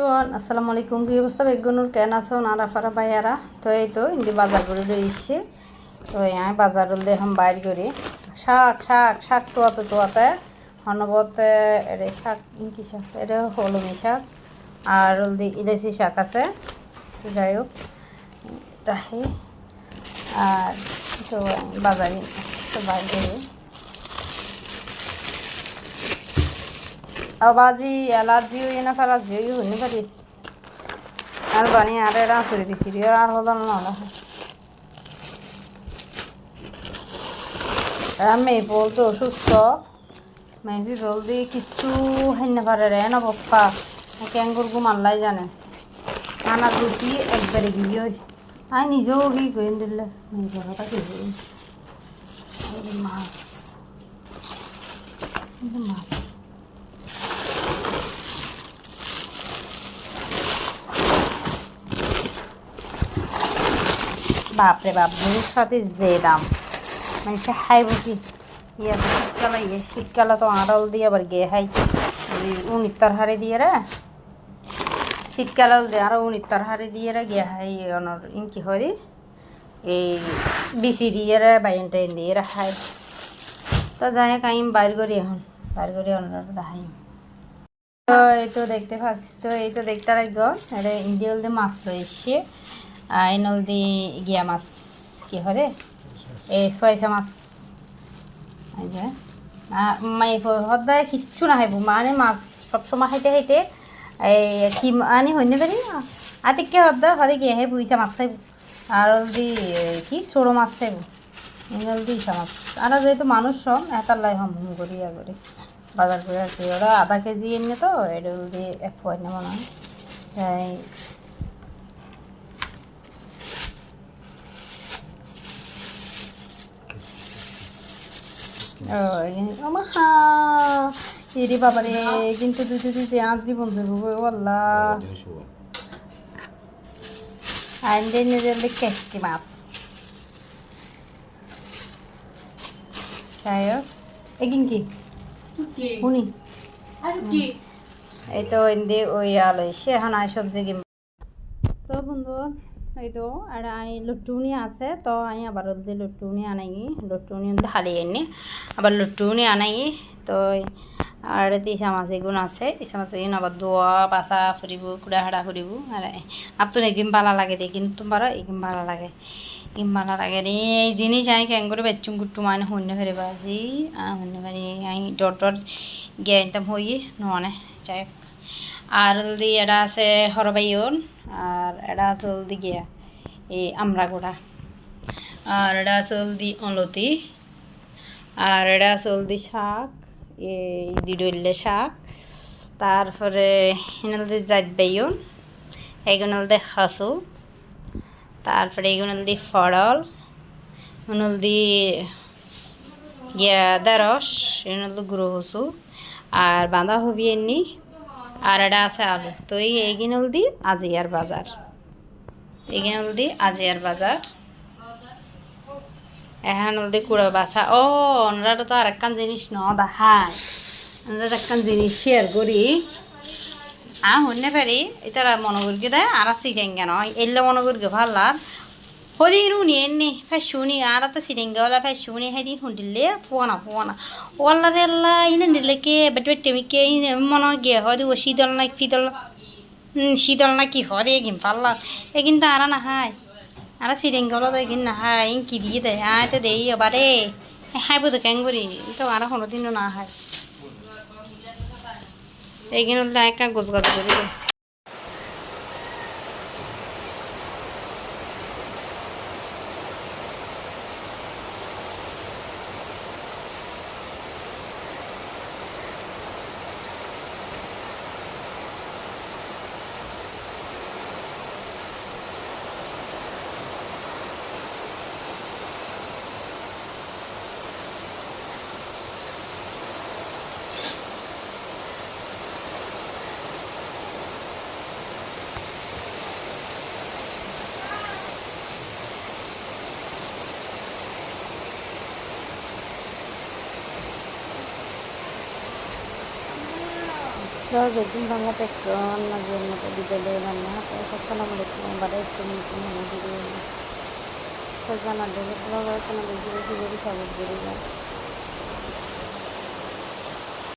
আসসালামু আলাইকুম। কি অবস্থা? বেগুনুর কেন আছো? নারা ফারা বাইয়ারা তো এই তো, ইন্দি বাজার করে এসছে। তো আমি বাজার দিয়ে এখন বাইর করি। শাক শাক শাক তোয়াতে তোয়াতে হনবতে এটা শাক কি শাক এটা হলমি শাক, আর হলদি ইলেচি শাক আছে। যাই হোক, রাখি। আর তো বাজারে বাইর করি। আবাজি এলার্জি হই না ফেলার্জি হই হইনি পারি আর বানি আর এরা সরে দিছি আর হলো না আমি বলতো অসুস্থ। মেবি বলদি কিচ্ছু হেন না পারে রে না বপ্পা ক্যাঙ্গুর গু মাল্লাই জানে। খানা দিছি একবারে গিয়ে ওই আমি নিজেও গিয়ে গইন দিলে? বড়টা কিছু মাছ। মাছ। বাপরে বাপ জিনিস সাথে যে দাম মানে সে খাইব কি ইয়ে শীতকালে ইয়ে শীতকালে তো আড়াল দিয়ে আবার গিয়ে খাই উনিত্তর হারে দিয়ে রে। শীতকালে আরও উনিত্তর হারে দিয়ে রে গে খাই অনর ইনকি হয় এই বিচি দিয়ে রে বাইনটা দিয়ে রে খাই তো যাই কাইম বাইর করি এখন। বাইর করি অনর দেখাই তো এই তো দেখতে পাচ্ছি, তো এই তো দেখতে লাগবে। এটা ইন্ডিয়া মাছ রয়েছে আই নলদি গিয়া মাছ কি হরে এই ছয়শা মাছ এই মাই সদায় কিচ্ছু নাখাইব মানে মাছ সবসময় খাইতে খাইতে এই কি আনি হইনে পারি আতিকে সদায় সদায় গিয়ে আহে বুইছা মাছ খাইব আর দি কি সরো মাছ খাইব ইনলদি ইসা মাছ আর যেহেতু মানুষ সব এটার লাই হম হুম করি ইয়া করি বাজার করে আর কি ওরা আধা কেজি এমনি তো এটা দিয়ে এক পয়না মনে হয় আমার হা এরে বাবারে কিন্তু দুইতে দুইতে আজ জীবন যাব আল্লাহ আইন দিয়ে কেসকি মাছ। যাই হোক এগিন কি? শুনি এই তো এনে ওই আলো এসে এখন সবজি কিনব। তো বন্ধু এই তো আর আই লুটুনি আছে, তো আমি আবার ওদের লুটুনি আনাই লুটুনি হালি এনে আবার লুটুনি আনাই তো আর তিসা মাছ এগুন আছে। ইসা মাছ এগুন আবার দোয়া বাসা ফুরিব কুড়া হাড়া ফুরিব আর আপনার এগিম ভালো লাগে দিয়ে কিন্তু পারো এগিম ভালো লাগে। এগিম ভালো লাগে রে এই জিনিস আমি কেন করে বেচুম গুট্টু মানে শূন্য ফেরে বাজি শূন্য ফেরে আমি ডট ডট গিয়ে আনতাম হই যাই আর এটা আছে হরবাইয়ন আর এটা আছে হলদি গিয়া, এই আমরা গোড়া। আর এটা আছে হলদি অলতি আর এটা আছে হলদি শাক, এই দিডলে শাক। তারপরে হলদি জাত বাইয়ন এইগুলো হলদি খাসু তারপরে এইগুলো হলদি ফড়ল হলদি গিয়া দেরস এগুলো হলদি গুঁড়ো হসু। আর বাঁধাকপি এমনি। আর এটা আছে আলু। তো এই এইগিন হলদি আজিয়ার বাজার। এইগিন হলদি আজিয়ার বাজার। এখন হলদি কুড়ো বাছা। ও ওনারা তো আর একখান জিনিস ন দেখায় ওনারা একখান জিনিস শেয়ার করি। আ শুনতে পারি এটা মনোগুরকে দেয় আর সিটেঙ্গা নয় এলে মনোগুরকে ভালো লাভ। হদি রুনি এনে ফ্যাশুনি আর তো সিটেঙ্গা ওলা ফ্যাশুনি হেদি শুনলে ফোনা ফোনা ওলা রেলা ইনে নিলেকে বেট বেটে মিকে মনে গিয়ে হদি ও শীতল না ফিতল শীতল না কি হরে এগিন পাল্লা এগিন তো আর না হাই কি দিয়ে দেয় আয় তো দেই এবারে হাইব তো কেন করি তো আর কোনো দিনও না হয় এইখানে একা গোছ গাছ করি তো বেগুন ভাঙা পেট্রো রান্নার মতো বিদ্যালয়ে রান্না আসসালামু আলাইকুম বাড়াই শুনছি যায়